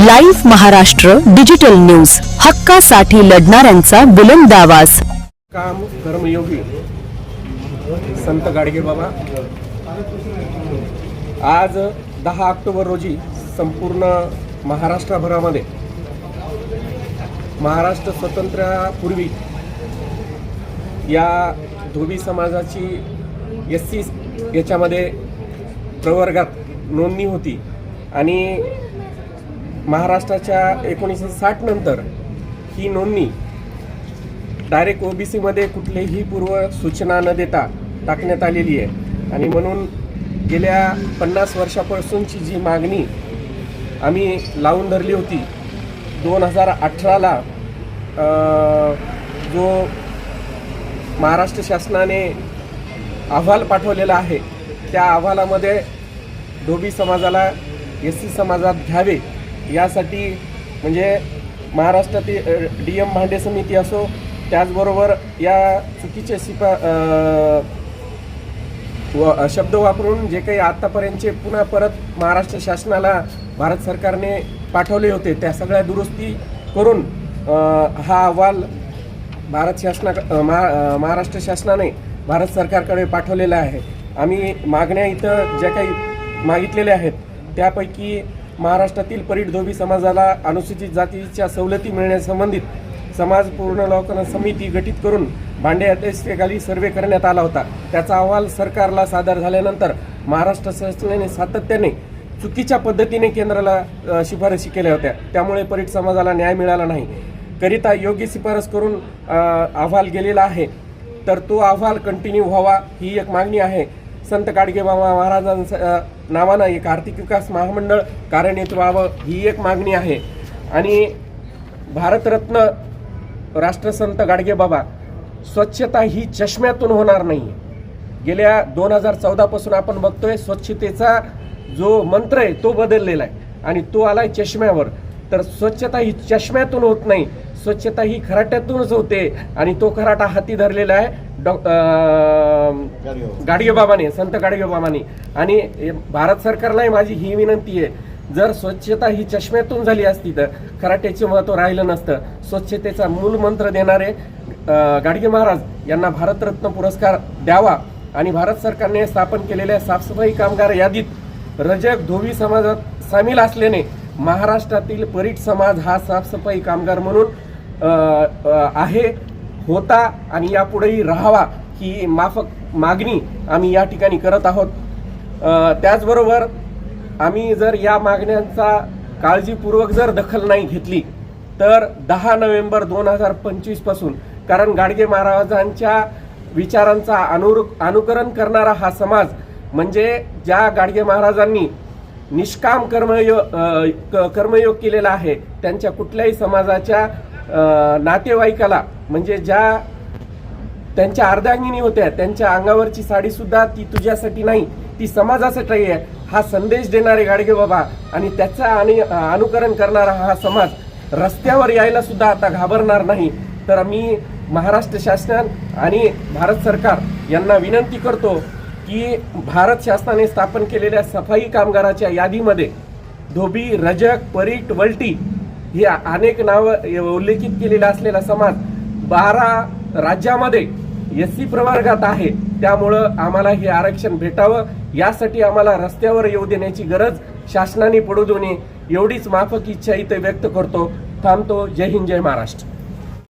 Live Maharashtra digital news. हक्कासाठी लढणाऱ्यांचा बुलंद आवाज. काम कर्मयोगी. संत गाडगे बाबा. आज दहा ऑक्टोबर रोजी संपूर्ण महाराष्ट्रभरामध्ये महाराष्ट्र स्वातंत्र्यापूर्वी या धोबी समाजाची एस सी याच्यामध्ये प्रवर्गात नोंदणी होती आणि महाराष्ट्राच्या एकोणीसशे साठ नंतर ही नोंदणी डायरेक्ट ओबीसीमध्ये कुठलीही पूर्व सूचना न देता टाकण्यात आलेली आहे. आणि म्हणून गेल्या पन्नास वर्षापासूनची जी मागणी आम्ही लावून धरली होती दोन हजार अठराला जो महाराष्ट्र शासनाने अहवाल पाठवलेला आहे त्या अहवालामध्ये धोबी समाजाला एस सी समाजात घ्यावे यासाठी म्हणजे महाराष्ट्रातील डी एम भांडे समिती असो त्याचबरोबर या चुकीचे शिपा व शब्द वापरून जे काही आत्तापर्यंतचे पुन्हा परत महाराष्ट्र शासनाला भारत सरकारने पाठवले होते त्या सगळ्या दुरुस्ती करून हा अहवाल भारत शासना महा महाराष्ट्र शासनाने भारत सरकारकडे पाठवलेला आहे. आम्ही मागण्या इथं ज्या काही मागितलेल्या आहेत त्यापैकी महाराष्ट्रातील परीट धोबी समाजाला अनुसूचित जातीच्या सवलती मिळण्यासंबंधित समाज पूर्णलोकन समिती गठीत करून भांडे अध्यक्षतेखाली सर्वे करण्यात आला होता. त्याचा अहवाल सरकारला सादर झाल्यानंतर महाराष्ट्र शासनाने सातत्याने चुकीच्या पद्धतीने केंद्राला शिफारशी केल्या होत्या. त्यामुळे परीट समाजाला न्याय मिळाला नाही. करिता योग्य शिफारस करून अहवाल गेलेला आहे. तर तो अहवाल कंटिन्यू व्हावा ही एक मागणी आहे. संत गाडगेबाबा महाराजांच्या नावानं एक आर्थिक विकास महामंडळ कार्यान्वित व्हावं ही एक मागणी आहे. आणि भारतरत्न राष्ट्रसंत गाडगेबाबा स्वच्छता ही चष्म्यातून होणार नाही. गेल्या दोन हजार चौदापासून आपण बघतोय स्वच्छतेचा जो मंत्र आहे तो बदललेला आहे. आणि तो आलाय चष्म्यावर. तर स्वच्छता ही चष्म्यातून होत नाही. स्वच्छता ही खराट्यातूनच होते. आणि तो खराटा हाती धरलेला आहे डॉ गाडगेबाबाने संत गाडगेबाबाने. आणि भारत सरकारलाही माझी ही विनंती आहे. जर स्वच्छता ही चष्म्यातून झाली असती तर खराट्याचे महत्त्व राहिलं नसतं. स्वच्छतेचा मूल मंत्र देणारे गाडगे महाराज यांना भारतरत्न पुरस्कार द्यावा आणि भारत सरकारने स्थापन केलेल्या साफसफाई कामगार यादीत रजक धोबी समाजात सामील असल्याने महाराष्ट्रातील परीट समाज हा साफसफाई कामगार म्हणून आहे होता आणि यापुढेही राहावा ही माफक मागणी आम्ही या ठिकाणी करत आहोत. त्याचबरोबर आम्ही जर या मागण्यांचा काळजीपूर्वक जर दखल नाही घेतली तर दहा नोव्हेंबर दोन हजार पंचवीसपासून कारण गाडगे महाराजांच्या विचारांचा अनुर अनुकरण करणारा हा समाज म्हणजे ज्या गाडगे महाराजांनी निष्काम कर्मयोग कर्मयोग केलेला आहे. त्यांच्या कुठल्याही समाजाच्या नातेवाईकाला म्हणजे ज्या त्यांच्या अर्धांगिनी होत्या त्यांच्या अंगावरची साडी सुद्धा ती तुझ्यासाठी नाही ती समाजासाठी आहे. हा संदेश देणारे गाडगे बाबा आणि त्याचा आणि अनुकरण करणारा हा समाज रस्त्यावर यायला सुद्धा आता घाबरणार नाही. तर मी महाराष्ट्र शासन आणि भारत सरकार यांना विनंती करतो की भारत शासनाने स्थापन केलेल्या सफाई कामगाराच्या यादीमध्ये धोबी रजक परीट वलटी ही अनेक नावं उल्लेखित केलेला असलेला समाज बारा राज्यामध्ये एस सी प्रवर्गात आहे. त्यामुळं आम्हाला हे आरक्षण भेटावं. यासाठी आम्हाला रस्त्यावर येऊ देण्याची गरज शासनाने पडू देणे एवढीच माफक इच्छा इथे व्यक्त करतो. थांबतो. जय हिंद जय महाराष्ट्र.